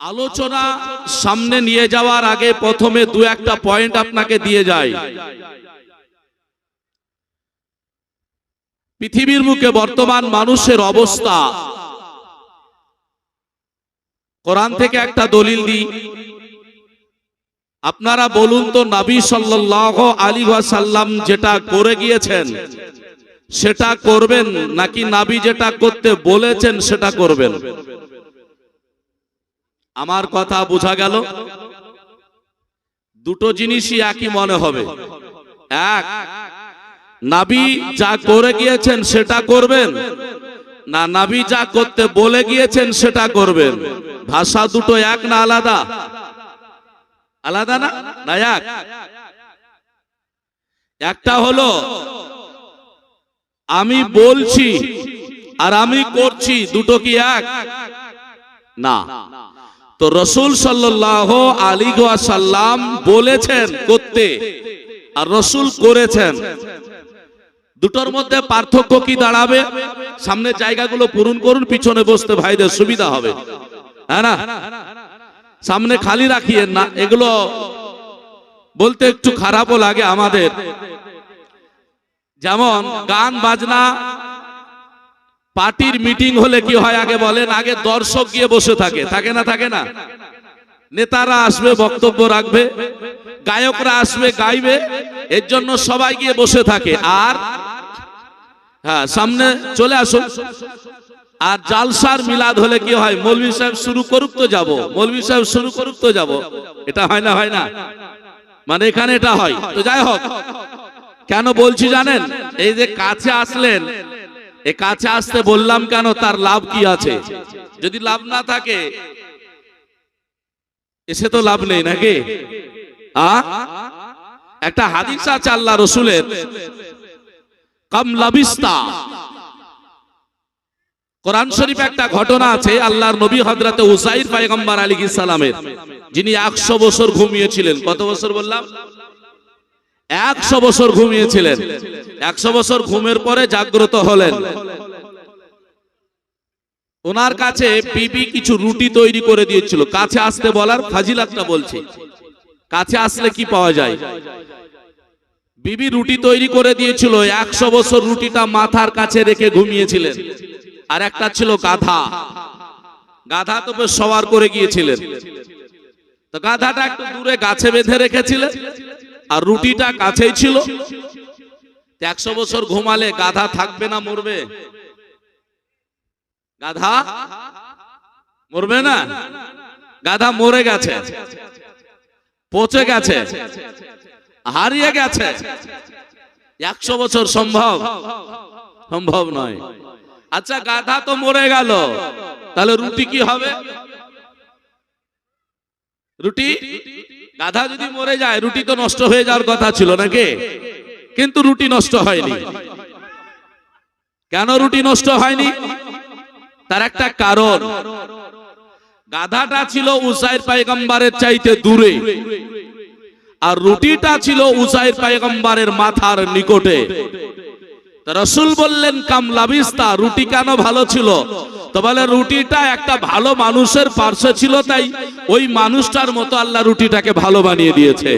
আলোচনা সামনে নিয়ে যাওয়ার আগে প্রথমে দু একটা পয়েন্ট আপনাকে দিয়ে যায় পৃথিবীর মুখে বর্তমান মানুষের অবস্থা। কোরআন থেকে একটা দলিল দিই। আপনারা বলুন তো নাবি সাল্লাল্লাহু আলাইহি ওয়াসাল্লাম যেটা করে গিয়েছেন, সেটা করবেন নাকি নাবি যেটা করতে বলেছেন সেটা করবেন? আমার কথা বোঝা গেল? দুটো জিনিসই একই মনে হবে। এক, নাবি যা করে গিয়েছেন সেটা করবেন, না নাবি যা করতে বলে গিয়েছেন সেটা করবেন। ভাষা দুটো এক না আলাদা? আলাদা না? না এক? একটা হলো, আমি বলছি আর আমি করছি, দুটো কি এক? না। তো রসুল সাল্লাহ আলী সাল্লাম বলেছেন করতে, আর রসুল করেছেন। দুটোর মধ্যে পার্থক্য কি দাঁড়াবে? সামনে জায়গাগুলো পূরণ করুন, পিছনে বসতে ভাইদের সুবিধা হবে। হ্যাঁ না? সামনে খালি রাখিয়েন না, এগুলো বলতে একটু খারাপও লাগে আমাদের। যেমন গান, বাজনা পার্টির মিটিং হলে কি হয় আগে বলেন? আগে দর্শক গিয়ে বসে থাকে। থাকে না থাকে না? নেতারা আসবে বক্তব্য রাখবে গায়করা আসবে গাইবে এর জন্য সবাই গিয়ে বসে থাকে। আর হ্যাঁ সামনে চলে আসুন। আর জালসার মিলাদ হলে কি হয়? মৌলভী সাহেব শুরু করুক তো যাব। মৌলভী সাহেব শুরু করুক তো যাব। এটা হয় না হয় না? মানে এখানে এটা হয়। তো যাই হোক। কেন বলছি জানেন? এই যে কাছে আসলেন এ কাছে আসতে বললাম কেন? তার লাভ কি আছে? যদি লাভ না থাকে, এসে তো লাভ নেই নাকি? একটা হাদিস আছে আল্লাহ রসুলের, কম লাবিস্তা। কোরআন শরীফ একটা ঘটনা আছে, আল্লাহর নবী হজরতে উসাইর পায়গম্বর আলী সালামের, যিনি একশো বছর ঘুমিয়েছিলেন। কত বছর বললাম? একশো বছর ঘুমিয়েছিলেন। একশো বছর ঘুমের পরে জাগ্রত হলেন। ওনার কাছে বিবি কিছু রুটি তৈরি করে দিয়েছিল। কাছে আসতে বলার ফাজিলাতটা বলছি। কাছে আসলে কি পাওয়া যায়? বিবি রুটি তৈরি করে দিয়েছিল, একশো বছর রুটিটা মাথার কাছে রেখে ঘুমিয়েছিলেন। আর একটা ছিল গাধা। গাধা তো সবার করে গিয়েছিলেন। তো গাধাটা একটু দূরে গাছে বেঁধে রেখেছিলেন। আর রুটিটা কাছেই ছিল। একশো বছর ঘুমালে গাধা থাকবে না, মরবে? গাধা? মরবে না? গাধা মরে গেছে। পচে গেছে। হারিয়ে গেছে। একশো বছর সম্ভব? সম্ভব নয়। আচ্ছা গাধা তো মরে গেল। তাহলে রুটি কি হবে? রুটি? গাধা যদি মরে যায়, রুটি তো নষ্ট হয়ে যাওয়ার কথা ছিল নাকি? কিন্তু রুটি নষ্ট হয়নি। কেন রুটি নষ্ট হয়নি? তার একটা কারণ। গাধাটা ছিল উসাইর পায়গম্বারের চাইতে দূরে, আর রুটিটা ছিল উসাইর পায়গম্বারের মাথার নিকটে। রসুল বললেন, কাম লাবিস্তা, রুটি কেন ভালো ছিল? তো বলে, রুটিটা একটা ভালো মানুষের পার্শ্বে ছিল, তাই ওই মানুষটার মতো আল্লাহ রুটিটাকে ভালো বানিয়ে দিয়েছে।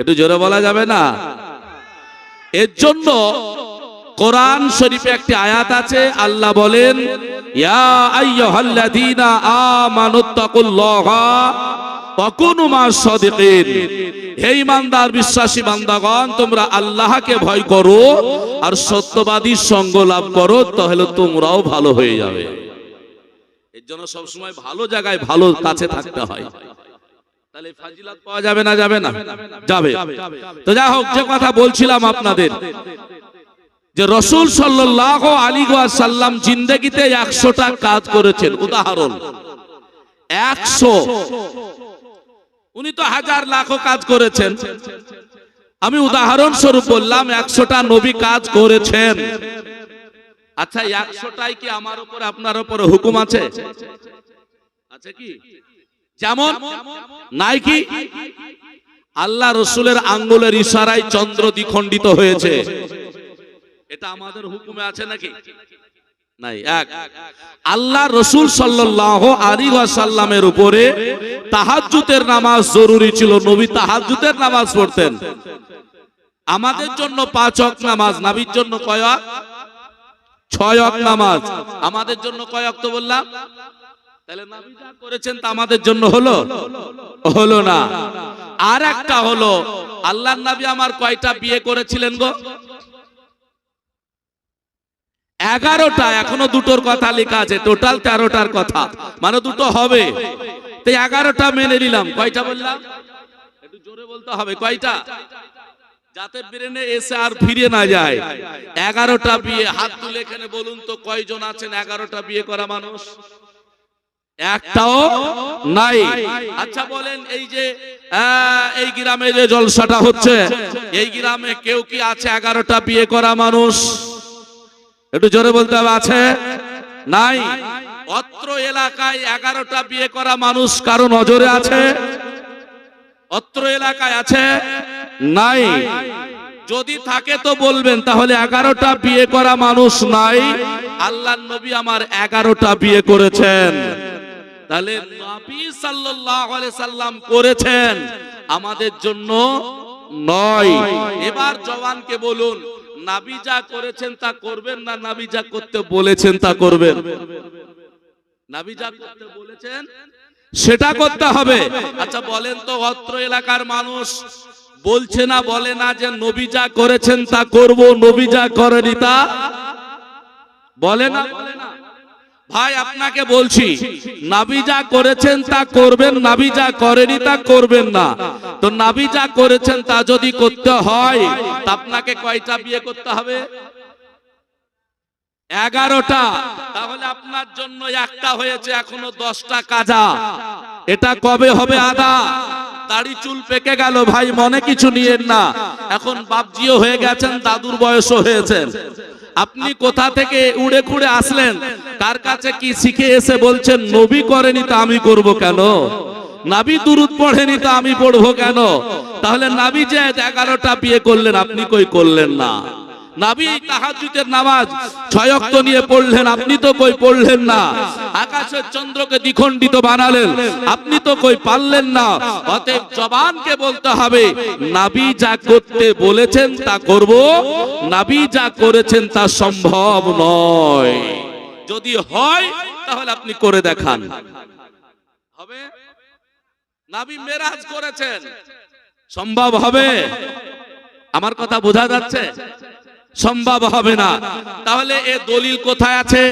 একটু জোরে বলা যাবে না? এর জন্য কোরআন শরীফে একটি আয়াত আছে, আল্লাহ বলেন, ইয়া আইয়ুহাল্লাযীনা আমানুত্তাকুল্লাহা হে ইমানদার, বিশ্বাসী বান্দাগণ, তোমরা আল্লাহকে ভয় করো আর সত্যবাদীর সঙ্গ লাভ করো, তাহলে তোমরাও ভালো হয়ে যাবে। এর জন্য সব সময় ভালো জায়গায় ভালো কাছে থাকতে হয়। তাহলে ফাজিলাত পাওয়া যাবে না যাবে না? যাবে তো যাই হোক যে কথা বলছিলাম আপনাদের যে রসুল সাল্লাহ আলী সাল্লাম জিন্দগিতে একশোটা কাজ করেছেন। উদাহরণ একশো। উনি তো হাজার লাখো কাজ করেছেন। আমি উদাহরণ স্বরূপ বললাম একশোটা নবী কাজ করেছেন। আচ্ছা একশোটাই কি আমার উপর আপনার উপরে হুকুম আছে? আছে কি? যেমন নাই কি আল্লাহ রসুলের আঙ্গুলের ইশারায় চন্দ্র দ্বিখণ্ডিত হয়েছে। এটা আমাদের হুকুমে আছে নাকি? নাই এক। আল্লাহ রসুল সাল্লাহ আলী সাল্লামের উপরে তাহাজ্জুতের নামাজ জরুরি ছিল নবী তাহাজ্জুতের নামাজ পড়তেন। আমাদের জন্য পাঁচ অক নামাজ নাবির জন্য কয়ক ছয় অক নামাজ। আমাদের জন্য কয়ক তো বললাম? তাহলে নবী যা করেছেন তা আমাদের জন্য হলো? হলো না। আর একটা হলো আল্লাহ নবী আমার কয়টা বিয়ে করেছিলেন গো? এগারোটা এখনও দুটোর কথা লেখা আছে। টোটাল তেরোটার কথা। মানে দুটো হবে। তো এগারোটা মেনে নিলাম। কয়টা বললাম? একটু জোরে বলতে হবে। কয়টা? যাতে ব্রেনে এসে আর ফিরে না যায়। এগারোটা বিয়ে। হাত তুলে এখানে বলুন তো কয়জন আছেন? এগারোটা বিয়ে করা মানুষ? একটাও নাই। আচ্ছা বলেন, এই যে এই গ্রামে যে জলসাটা হচ্ছে, এই গ্রামে কেউ কি আছে এগারোটা বিয়ে করা মানুষ? একটু জোরে বলতে হবে, আছে? নাই। অত্র এলাকায় এগারোটা বিয়ে করা মানুষ কারও নজরে আছে? অত্র এলাকায় আছে? নাই। যদি থাকে তো বলবেন, তাহলে এগারোটা বিয়ে করা মানুষ নাই। আল্লাহ নবী আমার এগারোটা বিয়ে করেছেন। তাহলে নবী সাল্লাল্লাহু আলাইহি সাল্লাম করেছেন। আমাদের জন্য নয়। এবার জওয়ানকে বলুন, নাবি যা করেছেন তা করবেন না নাবি যা করতে বলেছেন তা করবেন? নাবি যা করতে বলেছেন, সেটা করতে হবে। আচ্ছা বলেন তো, অত্র এলাকার মানুষ বলছে না, বলে না যে নবী যা করেছেন তা করব, নবী যা করেনি তা? বলে না? ভাই, আপনাকে বলছি, নাবি যা করেছেন তা করবেন, নাবি যা করেনি তা করবেন না। তো নাবি যা করেছেন তা যদি করতে হয়, তা আপনাকে কয়টা বিয়ে করতে হবে? এগারোটা। তাহলে আপনার জন্য একটা হয়েছে এখনও দশটা কাজা। এটা কবে হবে আদা? দাড়ি চুল পেকে গেল ভাই, মনে কিছু নিয়েন না। এখন বাপজিও হয়ে গেছেন, দাদুর বয়সও হয়েছেন আপনি কোথা থেকে উড়ে খুঁড়ে আসলেন? কার কাছে কি শিখে এসে বলছেন, নবী করেনি তা আমি করব কেন? নাবি দুরুদ পড়েনি তা আমি পড়ব কেন? তাহলে নাবি যে এগারোটা বিয়ে করলেন, আপনি কই করলেন না? নাবি তাহাজ্জুদের নামাজ ছয়ক্ত নিয়ে পড়লেন, আপনি তো কই পড়লেন না? আকাশের চন্দ্রকে দ্বিখণ্ডিত বানালেন, আপনি তো কই পারলেন না? অতএব জবানকে বলতে হবে, নাবি যা করতে বলেছেন তা করব, নাবি যা করেছেন তা সম্ভব নয়। যদি হয় তাহলে আপনি করে দেখান। হবে? নাবি মেরাজ করেছেন। সম্ভব হবে? আমার কথা বোঝা যাচ্ছে? সম্ভব হবে না। তাহলে এ দলিল কোথায় আছে?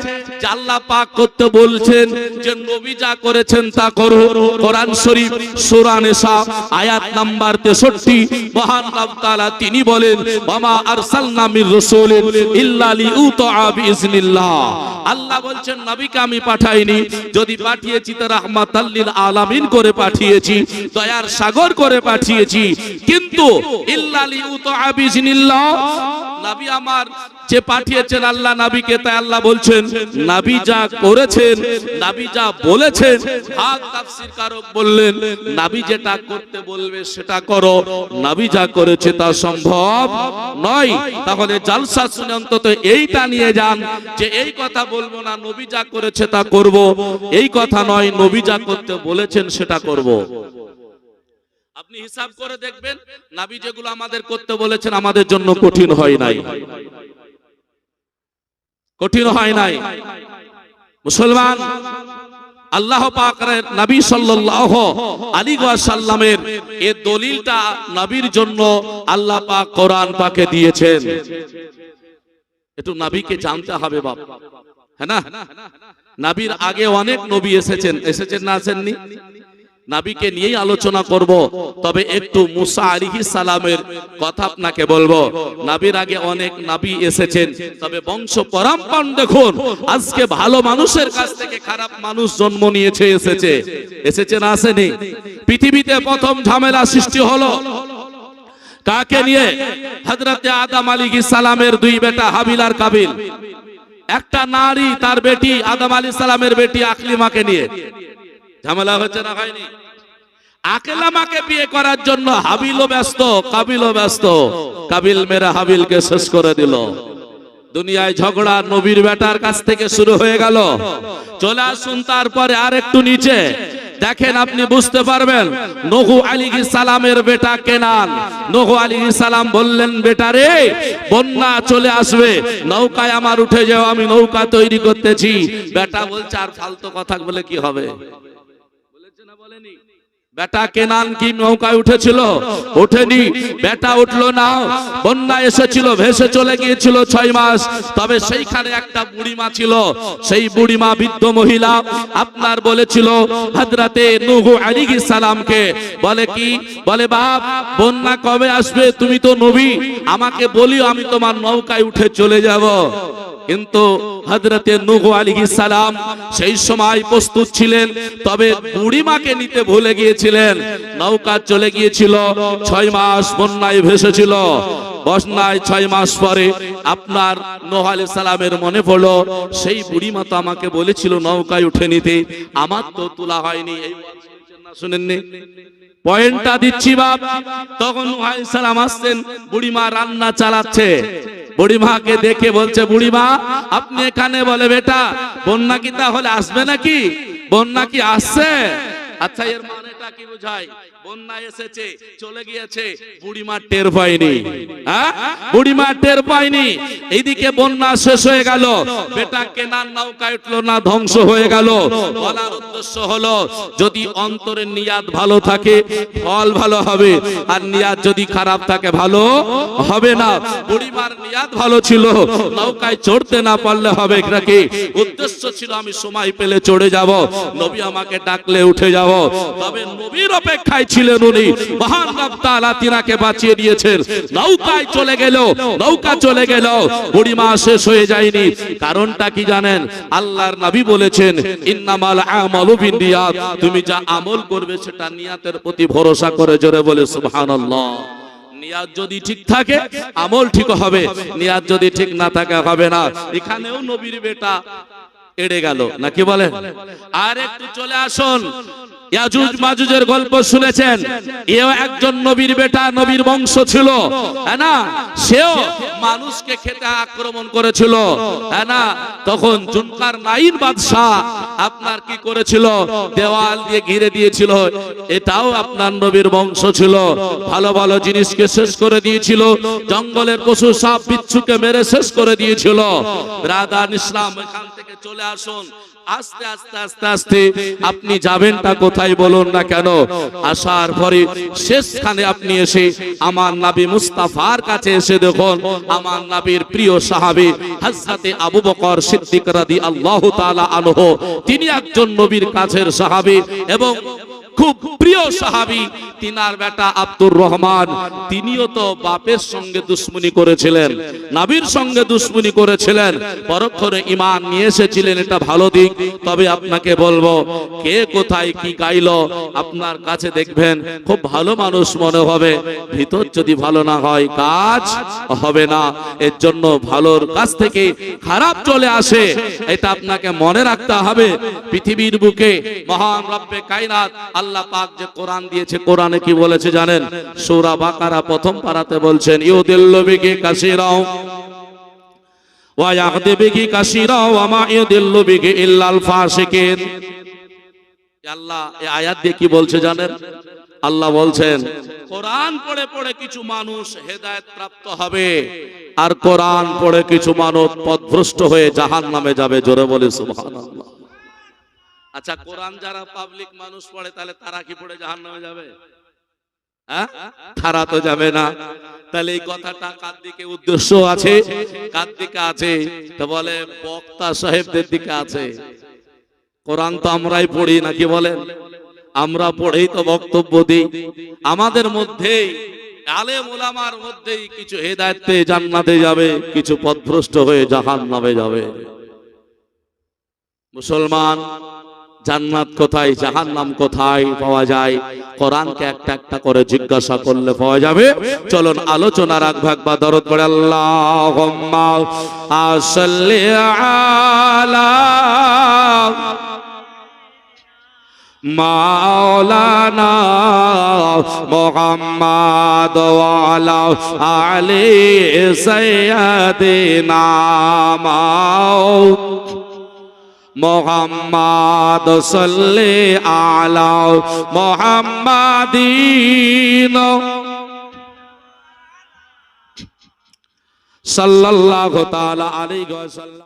আল্লাহ পাক করতে বলছেন যে নবী যা করেছেন তা করো। কোরআন শরীফ সূরা নিসা আয়াত নাম্বার 63 মহান রব তাআলা তিনি বলেন ওয়ামা আরসালনা মির রাসূলিন ইল্লা লিউতা বিইজনিল্লাহ আল্লাহ বলছেন, নবীকে আমি পাঠাইনি। যদি পাঠিয়েছি, তো রাহমাতাল লিল আলামিন করে পাঠিয়েছি, দয়ার সাগর করে পাঠিয়েছি। কিন্তু ইল্লালি লিউতা বিইজনিল্লাহ নবী আমার যে পাঠিয়েছেন আল্লাহ নাবিকে, তাই আল্লাহ বলছেন, নাবি যা করেছেন, নাবি যা বলেছেন বললেন, নাবি যেটা করতে বলবে সেটা করো, নাবি যা করেছে তা সম্ভব নয়। তাহলে জালসা শুনে অন্তত এইটা নিয়ে যান যে এই কথা বলব না, নবী যা করেছে তা করব। এই কথা নয়, নবী যা করতে বলেছেন সেটা করব। আপনি হিসাব করে দেখবেন, নাবি যেগুলো আমাদের করতে বলেছেন আমাদের জন্য কঠিন হয় নাই। কঠিন হয় নাই। মুসলমান, আল্লাহ পাকের নবী সাল্লাল্লাহু আলাইহি ওয়াসাল্লামের এই দলিলটা নবীর জন্য আল্লাহ পাক কোরআন পাকে দিয়েছেন। একটু নবীকে জানতে হবে বাপ। হ্যাঁ না? নবীর আগে অনেক নবী এসেছেন। এসেছেন না আসেননি? নাবিকে নিয়েই আলোচনা করব। তবে একটু মুসা আলিহি সালামের কথা আপনাকে বলব। নাবির আগে অনেক নাবি এসেছেন। তবে বংশ পরম্পরা দেখুন, আজকে ভালো মানুষের কাছ থেকে খারাপ মানুষ জন্ম নিয়েছে, এসেছে। এসেছে না আসেনি? পৃথিবীতে প্রথম ঝামেলা সৃষ্টি হলো। কাকে নিয়ে? হযরতে আদাম আলাইহিস সালামের দুই বেটা হাবিল আর কাবিল। একটা নারী, তার বেটি, আদাম আলাইহিস সালামের বেটি আকলিমাকে নিয়ে। ঝামেলা হচ্ছে না হয়নি? আকেলামাকে বিয়ে করার জন্য হাবিলও ব্যস্ত, কাবিলও ব্যস্ত। কাবিল মেরা হাবিলকে শেষ করে দিল। দুনিয়ায় ঝগড়া নবীর বেটার কাছ থেকে শুরু হয়ে গেল। চলে আসুন তারপরে আর একটু নিচে। দেখেন আপনি বুঝতে পারবেন নহু আলী সালামের বেটা কেনান নহু আলী সালাম বললেন, বেটা রে, বন্যা চলে আসবে। নৌকায় আমার উঠে যাও, আমি নৌকা তৈরি করতেছি। বেটা বলছে, আর ফালতু কথা বলে কি হবে? বেটা কেনান কি নৌকায় উঠেছিল। ওঠেনি। বেটা উঠল না। বন্যা এসেছিল, ভেসে চলে গিয়েছিল ছয় মাস। তবে সেইখানে একটা বুড়িমা ছিল। সেই বুড়িমা বৃদ্ধ মহিলা আপনার বলেছিল হাজরাতে নুহু আলাইহিস সালামকে। বলে কি? বলে, বাপ, বন্যা কবে আসবে? তুমি তো নবী। আমাকে বলিও আমি তোমার নৌকায় উঠে চলে যাব। কিন্তু হজরতে নুহু আলাইহিস সালাম সেই সময় প্রস্তুত ছিলেন, তবে বুড়িমাকে নিতে ভুলে গিয়েছিলেন। নৌকা চলে গিয়েছিল, ছয় মাস বন্যায় ভেসেছিল। বন্যায় ছয় মাস পরে আপনার নোহ আলাইহিস সালামের মনে পড়ল, সেই বুড়িমা তো আমাকে বলেছিল নৌকায় উঠে নিতে, আমার তো তোলা হয়নি। শুনেননি? পয়েন্টটা দিচ্ছি বাপ। তখন নূহ আলাইহিস সালাম আসছেন, বুড়িমা রান্না চালাচ্ছে। বুড়িমাকে দেখে বলছে, বুড়িমা, আপনি এখানে বলে বেটা, বন্যা কি তাহলে আসবে নাকি? বন্যা কি আসছে? আচ্ছা এর মানেটা কি বোঝায় বন্যা এসেছে, চলে গিয়েছে, বুড়িমা টের পায়নি। হ্যাঁ? বুড়িমা টের পায়নি। এইদিকে বন্যা শেষ হয়ে গেল। বেটা কেনার নৌকায় উঠল না, ধ্বংস হয়ে গেল। বলার উদ্দেশ্য হলো, যদি অন্তরের নিয়াদ ভালো থাকে, ফল ভালো হবে। আর নিয়াদ যদি খারাপ থাকে, ভালো হবে না। বুড়িমার নিয়াদ ভালো ছিল। নৌকায় চড়তে না পারলে হবে নাকি উদ্দেশ্য ছিল, আমি সময় পেলে চড়ে যাব। নবী আমাকে ডাকলে উঠে যাব। তবে নবীর অপেক্ষায় ছিলেন উনি। মহান রব তাআলা তিনাকে বাঁচিয়ে দিয়েছেন। নৌকায় চলে গেল, নৌকা চলে গেল। বুড়িমা শেষ হয়ে যায়নি। কারণটা কি জানেন? আল্লাহর নবী বলেছেন, ইন্নামাল আমালু বিনিয়াত তুমি যা আমল করবে সেটা নিয়াতের প্রতি ভরসা করে জোরে বলে, সুবহানাল্লাহ। নিয়াত যদি ঠিক থাকে, আমল ঠিক হবে। নিয়াত যদি ঠিক না থাকে, হবে না। এখানেও নবীর বেটা এড়ে গেল। নাকি বলেন? আর একটু চলে আসুন। ইয়াজুজ মাজুজের গল্প শুনেছেন। এও একজন নবীর বেটা, নবীর বংশ ছিল। হ্যাঁ না? সেও মানুষকে খেতে আক্রমণ করেছিল। হ্যাঁ না? তখন জুনকার নাইন বাদশাহ আপনার কি করেছিল? দেওয়াল দিয়ে ঘিরে দিয়েছিল। এটাও আপনার নবীর বংশ ছিল। ভালো ভালো জিনিসকে শেষ করে দিয়েছিল। জঙ্গলের পশু সাপ, বিচ্ছুকে মেরে শেষ করে দিয়েছিল। রাধান ইসলাম এখান থেকে চলে আসুন। আস্তে আস্তে আস্তে আস্তে আপনি যাবেন যাবেনটা কোথায় বলুন না কেন? আসার পরে শেষখানে আপনি এসে আমার নাবি মুস্তাফার কাছে এসে দেখুন, আমার নাবির প্রিয় সাহাবি হযরতে আবু বকর সিদ্দিক রাদিয়াল্লাহু তাআলা আনহু, তিনি একজন নবীর কাছের সাহাবি এবং খুব প্রিয় সাহাবী, তিনার বেটা আব্দুর রহমান। তিনিও তো বাপের সঙ্গে দুশ্মনী করেছিলেন, নাবির সঙ্গে দুশ্মনী করেছিলেন পরক্ষণে ইমান নিয়ে এসেছিলেন, এটা ভালো দিক। তবে আপনাকে বলব, কে কোথায় কি গাইলো, আপনার কাছে দেখবেন খুব ভালো মানুষ মনে হবে, ভিতর যদি ভালো না হয়, কাজ হবে না। এর জন্য ভালোর কাছ থেকে খারাপ চলে আসে, এটা আপনাকে মনে রাখতে হবে। পৃথিবীর বুকে মহান রব্বে কায়নাত আল্লাহ পাক যে কোরআন দিয়েছে, কোরআনে কি বলেছে জানেন? সূরা বাকারা প্রথম পারাতে বলছেন, ইউদিল্লু বিকি কাসীরাও ওয়া ইয়াহদি বিকি কাসীরাও ওয়া মা ইউদিল্লু বিকি ইল্লাল ফাসিকিন। আল্লাহ এই আয়াত দিয়ে কি বলছে জানেন? আল্লাহ বলছেন, কোরআন পড়ে পড়ে কিছু মানুষ হেদায়েত প্রাপ্ত হবে আর কোরআন পড়ে কিছু মানুষ পথভ্রষ্ট হয়ে জাহান নামে যাবে। জোরে বলে, সুবহানাল্লাহ। আচ্ছা কোরআন যারা পাবলিক মানুষ পড়ে তাহলে তারা কি পড়ে জাহান নামে যাবে। হ্যাঁ? তারা তো যাবে না। তাহলে এই কথাটা কার দিকে উদ্দেশ্য আছে? কার দিকে আছে? তো বলে বক্তা সাহেবদের দিকে আছে। কোরআন তো আমরাই পড়ি নাকি বলেন? আমরা পড়েই তো বক্তব্য দিই। আমাদের মধ্যেই আলেম ওলামার মধ্যেই কিছু হেদায়েতে জান্নাতে যাবে কিছু পথভ্রষ্ট হয়ে জাহান নামে যাবে। মুসলমান জান্নাত কোথায়, জাহান্নাম কোথায় পাওয়া যায়? কোরআনকে একটা একটা করে জিজ্ঞাসা করলে পাওয়া যাবে। চলুন আলোচনা রাখব একবার দরদ পড়ে, আল্লাহুম্মা আসাল্লি আলা মাওলানা মোহাম্মদ আলী মাও মোহাম্মদ সল্লে আলাও মোহাম্মদিন। সাল্লাল্লাহু তাআলা আলাইহি ওয়াসাল্লাম।